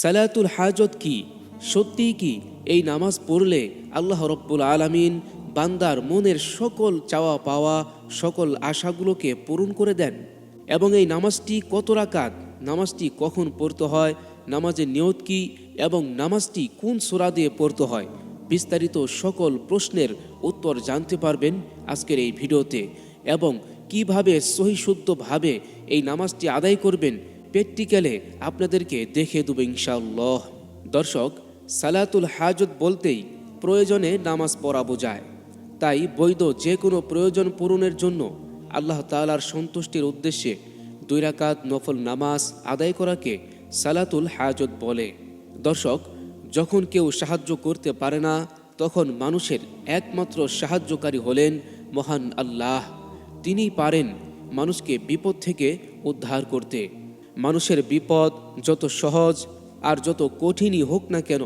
সালাতুল হাজত কি? সত্যিই কি এই নামাজ পড়লে আল্লাহ রব্বুল আলামিন বান্দার মনের সকল চাওয়া পাওয়া, সকল আশাগুলোকে পূরণ করে দেন? এবং এই নামাজটি কত রাকাত? নামাজটি কখন পড়তে হয়? নামাজের নিয়ত কি? এবং নামাজটি কোন সোরা দিয়ে পড়তে হয়? বিস্তারিত সকল প্রশ্নের উত্তর জানতে পারবেন আজকের এই ভিডিওতে। এবং কীভাবে সহিশুদ্ধভাবে এই নামাজটি আদায় করবেন প্র্যাকটিক্যালে আপনাদেরকে দেখে দেবো ইনশাআল্লাহ। দর্শক, সালাতুল হাজত বলতেই প্রয়োজনে নামাজ পড়া বোঝায় তাই বৈধ যে কোনো প্রয়োজন পূরণের জন্য আল্লাহ তাআলার সন্তুষ্টির উদ্দেশ্যে দুই রাকাত নফল নামাজ আদায় করাকে সালাতুল হাজত বলে। দর্শক, যখন কেউ সাহায্য করতে পারে না, তখন মানুষের একমাত্র সাহায্যকারী হলেন মহান আল্লাহ। তিনি পারেন মানুষকে বিপদ থেকে উদ্ধার করতে। মানুষের বিপদ যত সহজ আর যত কঠিনই হোক না কেন,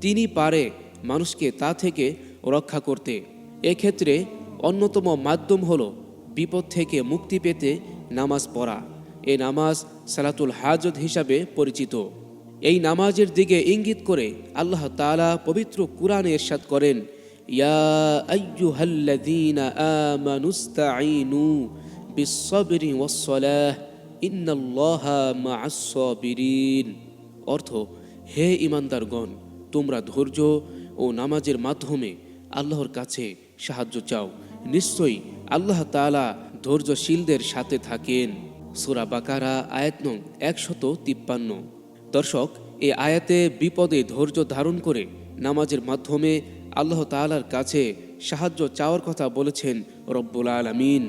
তিনি পারে মানুষকে তা থেকে রক্ষা করতে। এক্ষেত্রে অন্যতম মাধ্যম হল বিপদ থেকে মুক্তি পেতে নামাজ পড়া। এ নামাজ সালাতুল হাজত হিসাবে পরিচিত। এই নামাজের দিকে ইঙ্গিত করে আল্লাহ তাআলা পবিত্র কুরআনে ইরশাদ করেন, ইয়া আইয়ুহাল্লাযীনা আমানুস্তাঈনু বিস-সাবরি ওয়াস-সালাহ। ইন্নাল্লাহা অর্থ, হে ইমানদারগণ তোমরা ধৈর্য ও নামাজের মাধ্যমে আল্লাহর কাছে সাহায্য চাও। নিশ্চয়ই আল্লাহ তাআলা ধৈর্যশীলদের সাথে থাকেন। সূরা বাকারা, আয়াত নং একশত তিপ্পান্ন। দর্শক, এ আয়াতে বিপদে ধৈর্য ধারণ করে নামাজের মাধ্যমে আল্লাহ তাআলার কাছে সাহায্য চাওয়ার কথা বলেছেন রব্বুল আলামিন।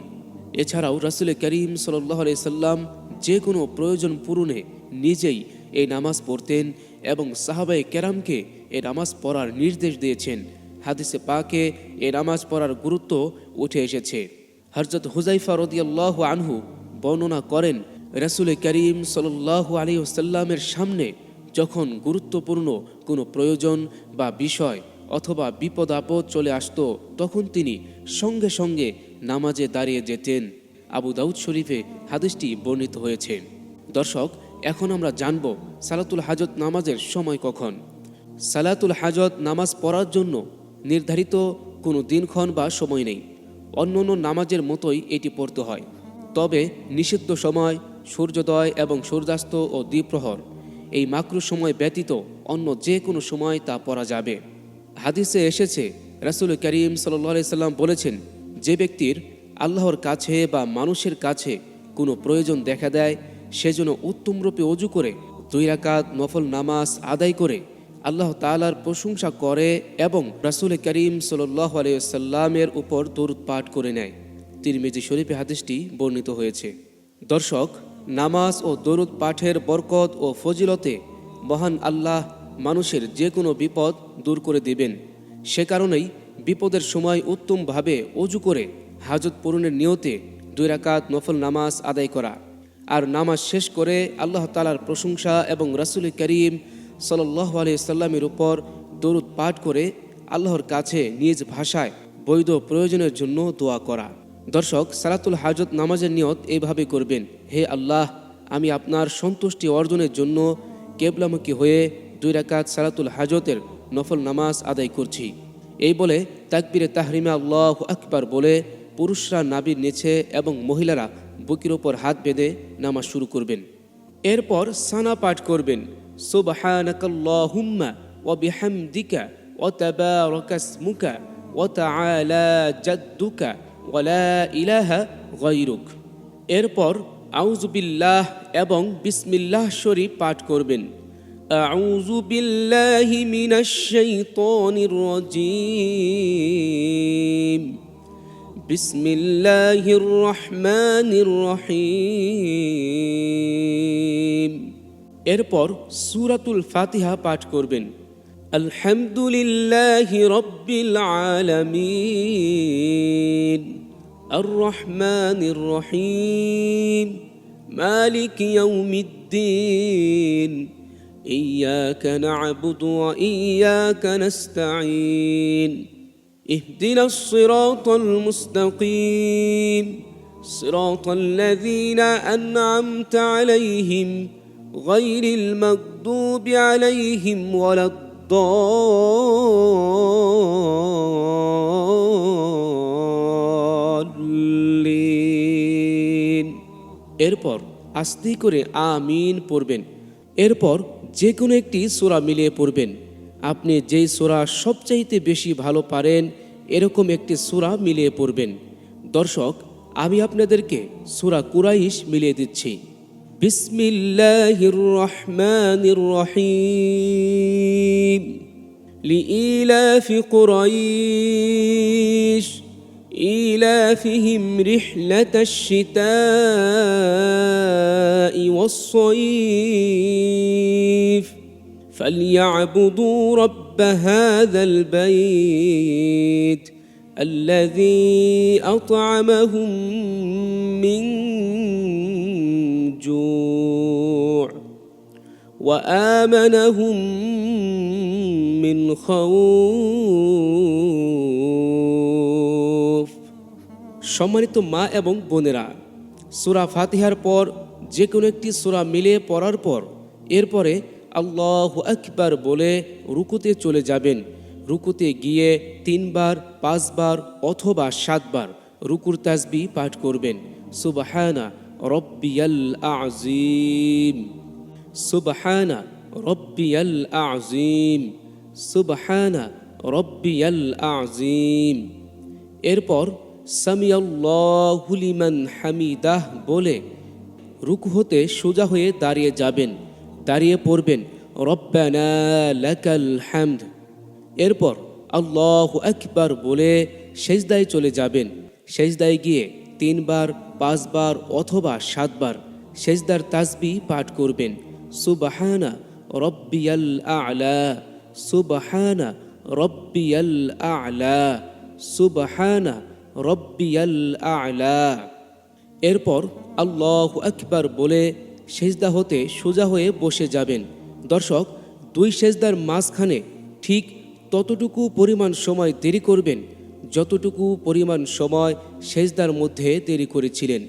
এছাড়াও রাসুল করিম সাল্লাহ সাল্লাম যে কোনো প্রয়োজন পূরণে নিজেই এই নামাজ পড়তেন এবং সাহাবাই কেরামকে এ নামাজ পড়ার নির্দেশ দিয়েছেন। হাদিসে পাকে এ নামাজ পড়ার গুরুত্ব উঠে এসেছে। হরজত হুজাইফা রদিয়াল্লাহ আনহু বর্ণনা করেন, রাসুল করিম সাল্লাহ আলী সাল্লামের সামনে যখন গুরুত্বপূর্ণ কোনো প্রয়োজন বা বিষয় অথবা বিপদ আপদ চলে আসতো, তখন তিনি সঙ্গে সঙ্গে নামাজে দাঁড়িয়ে যেতেন। আবু দাউদ শরীফে হাদিসটি বর্ণিত হয়েছে। দর্শক, এখন আমরা জানব সালাতুল হাজত নামাজের সময় কখন। সালাতুল হাজত নামাজ পড়ার জন্য নির্ধারিত কোনো দিনক্ষণ বা সময় নেই। অন্য অন্য নামাজের মতোই এটি পড়তে হয়। তবে নিষিদ্ধ সময়, সূর্যোদয় এবং সূর্যাস্ত ও দ্বীপ্রহর, এই মাকরু সময় ব্যতীত অন্য যে কোনো সময় তা পড়া যাবে। হাদিসে এসেছে, রাসুল করিম সাল্লি সাল্লাম বলেছেন যে ব্যক্তির আল্লাহর কাছে বা মানুষের কাছে কোনো প্রয়োজন দেখা দেয় সেজন্য উত্তমরূপে অজু করে, দুই রাকাত নফল নামাজ আদায় করে আল্লাহ তালার প্রশংসা করে এবং রাসুল করিম সাল্লাহ আলাইসাল্লামের উপর দরুদ পাঠ করে নেয়। তিরমিজি শরীফে হাদিসটি বর্ণিত হয়েছে। দর্শক, নামাজ ও দরুদ পাঠের বরকত ও ফজিলতে মহান আল্লাহ মানুষের যে কোনো বিপদ দূর করে দিবেন। সে কারণেই বিপদের সময় উত্তমভাবে অজু করে হাজত পূরণের নিয়তে দুই রাকাত নফল নামাজ আদায় করা। আর নামাজ শেষ করে আল্লাহ তালার প্রশংসা এবং রাসুল করিম সাল্লাহ সাল্লামের উপর দরুদ পাঠ করে আল্লাহর কাছে নিজ ভাষায় বৈধ প্রয়োজনের জন্য দোয়া করা। দর্শক, সালাতুল হাজত নামাজের নিয়ত এইভাবে করবেন, হে আল্লাহ, আমি আপনার সন্তুষ্টি অর্জনের জন্য কেবলামুখী হয়ে দুই রাকাত সালাতুল হাজতের নফল নামাজ আদায় করছি। এই বলে তাকবিরে তাহরিমা আল্লাহ আকবার বলে পুরুষরা নাবির নিচে এবং মহিলারা বুকের ওপর হাত বেঁধে নামাজ শুরু করবেন। এরপর সানা পাঠ করবেন। ওয়া বিহামদিকা এরপর আউযুবিল্লাহ এবং বিসমিল্লাহ শরীফ পাঠ করবেন। أعوذ بالله من الشيطان الرجيم بسم الله الرحمن الرحيم এরপর সূরাতুল ফাতিহা পাঠ করবেন আলহামদুলিল্লাহ রব্বিল আলামিন আর রহমানির রহিম মালিক ইয়াউমিদ্দিন إياك نعبد وإياك نستعين اهدنا الصراط المستقيم صراط الذين أنعمت عليهم غير المغضوب عليهم ولا الضالين এরপর আস্তে করে আমিন পড়বেন এরপর যে কোনো একটি সোরা মিলিয়ে পড়বেন আপনি যেই সোরা সবচাইতে বেশি ভালো পারেন এরকম একটি সোরা মিলিয়ে পড়বেন দর্শক আমি আপনাদেরকে সুরা কুরাইশ মিলিয়ে দিচ্ছি বিসমিল্লাহির রহমানির রহিম لإيلاف قريش إيلافهم رحلة الشتاء والصيف فليعبدوا رب هذا البيت الذي أطعمهم من جوع وآمنهم من خوف সম্মানিত মা এবং বোনেরা সুরা ফাতিহার পর যে কোনো একটি সুরা মিলে পড়ার পর এরপরে আল্লাহ আকবার বলে রুকুতে চলে যাবেন। রুকুতে গিয়ে তিনবার, পাঁচবার অথবা সাতবার রুকুর তাসবি পাঠ করবেন। সুবহানা রব্বিয়াল আজিম সুবহানা রব্বিয়াল আজিম সুবহানা রব্বিয়াল আজিম এরপর সামিয়াল্লাহু লিমান হামিদাহ বলে রুকু হতে সোজা হয়ে দাঁড়িয়ে যাবেন, দাঁড়িয়ে পড়বেন, রব্বানা এরপর আল্লাহ আকবার বলে সেজদায় চলে যাবেন। সেজদায় গিয়ে তিনবার, পাঁচবার অথবা সাতবার সেজদার তাসবি পাঠ করবেন। সুবাহানা রব্বিয়াল আলা, সুবাহানা রব্বিয়াল আলা, সুবাহানা রব্বিয়াল আলা। এরপর আল্লাহ আকবার বলে, সেজদা হতে সোজা হয়ে বসে যাবেন। দর্শক, দুই সেজদার মাঝখানে ঠিক ততটুকু পরিমাণ সময় দেরি করবেন, যতটুকু পরিমাণ সময় সেজদার মধ্যে দেরি করেছিলেন।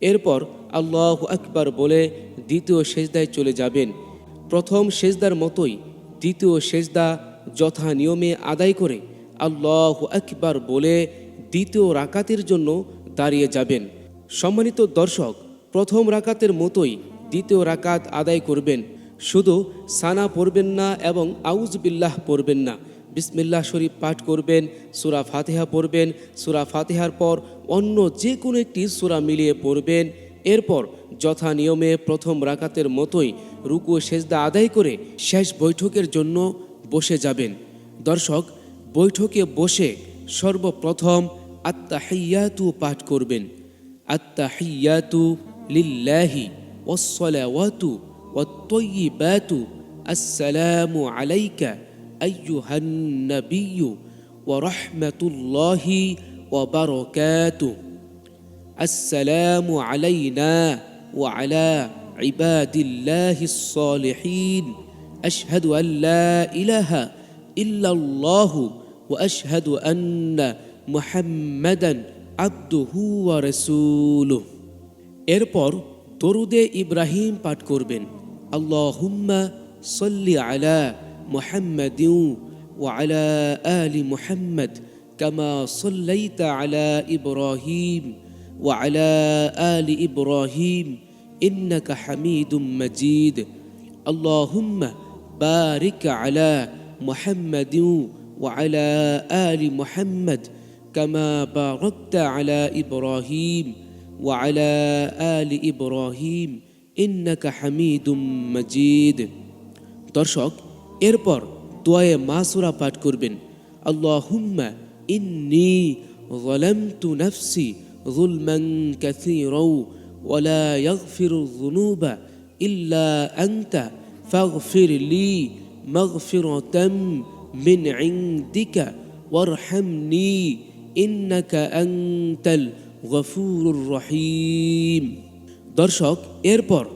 এরপর আল্লাহ আকবার বলে, দ্বিতীয় সেজদায় চলে যাবেন। প্রথম সেজদার মতোই দ্বিতীয় সেজদা যথা নিয়মে আদায় করে আল্লাহ আকবার বলে, দ্বিতীয় রাকাতের জন্য দাঁড়িয়ে যাবেন। সম্মানিত দর্শক, প্রথম রাকাতের মতোই দ্বিতীয় রাকাত আদায় করবেন। শুধু সানা পড়বেন না এবং আউজ বিল্লাহ পড়বেন না। বিসমিল্লাহ শরীফ পাঠ করবেন, সুরা ফাতেহা পড়বেন, সুরা ফাতেহার পর অন্য যে কোনো একটি সুরা মিলিয়ে পড়বেন। এরপর যথা নিয়মে প্রথম রাকাতের মতোই রুকু সেজদা আদায় করে শেষ বৈঠকের জন্য বসে যাবেন। দর্শক, বৈঠকে বসে সর্বপ্রথম আত্মাহিয়াতু পাঠ করবেন। التحيات لله والصلوات والطيبات. السلام عليك أيها النبي ورحمة الله وبركاته. السلام علينا وعلى عباد الله الصالحين. أشهد أن لا إله إلا الله وأشهد أن محمدا عبده ورسوله এরপর দরুদে ইব্রাহিম পাঠ করবেন আল্লাহুম্মা সল্লি আলা মুহাম্মাদিন وعلى آل محمد كما صليت على إبراهيم وعلى آل إبراهيم إنك حميد مجيد اللهم بارك على محمد وعلى آل محمد كما باركت على إبراهيم وعلى آل إبراهيم إنك حميد مجيد দর্শক এরপর দোয়ায়ে মাসুরা পাঠ করবেন আল্লাহুম্মা ইন্নি ظلمت نفسي ظلما كثيرا ولا يغفر الذنوب إلا أنت فاغفر لي مغفرة من عندك وارحمني রহিম। দর্শক, এরপর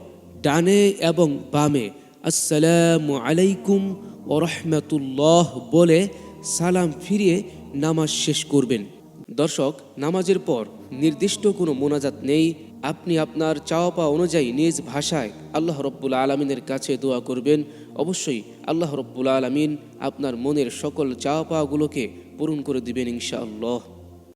ডানে এবং বামে আসসালাম আলাইকুম ও রহমতুল্লাহ বলে সালাম ফিরিয়ে নামাজ শেষ করবেন। দর্শক, নামাজের পর নির্দিষ্ট কোনো মোনাজাত নেই। আপনি আপনার চাওয়া পাওয়া অনুযায়ী নিজ ভাষায় আল্লাহ রব্বুল আলমিনের কাছে দোয়া করবেন। অবশ্যই আল্লাহ রব্বুল আলমিন আপনার মনের সকল চাওয়া পাওয়াগুলোকে পূরণ করে দিবেন ইনশাআল্লাহ।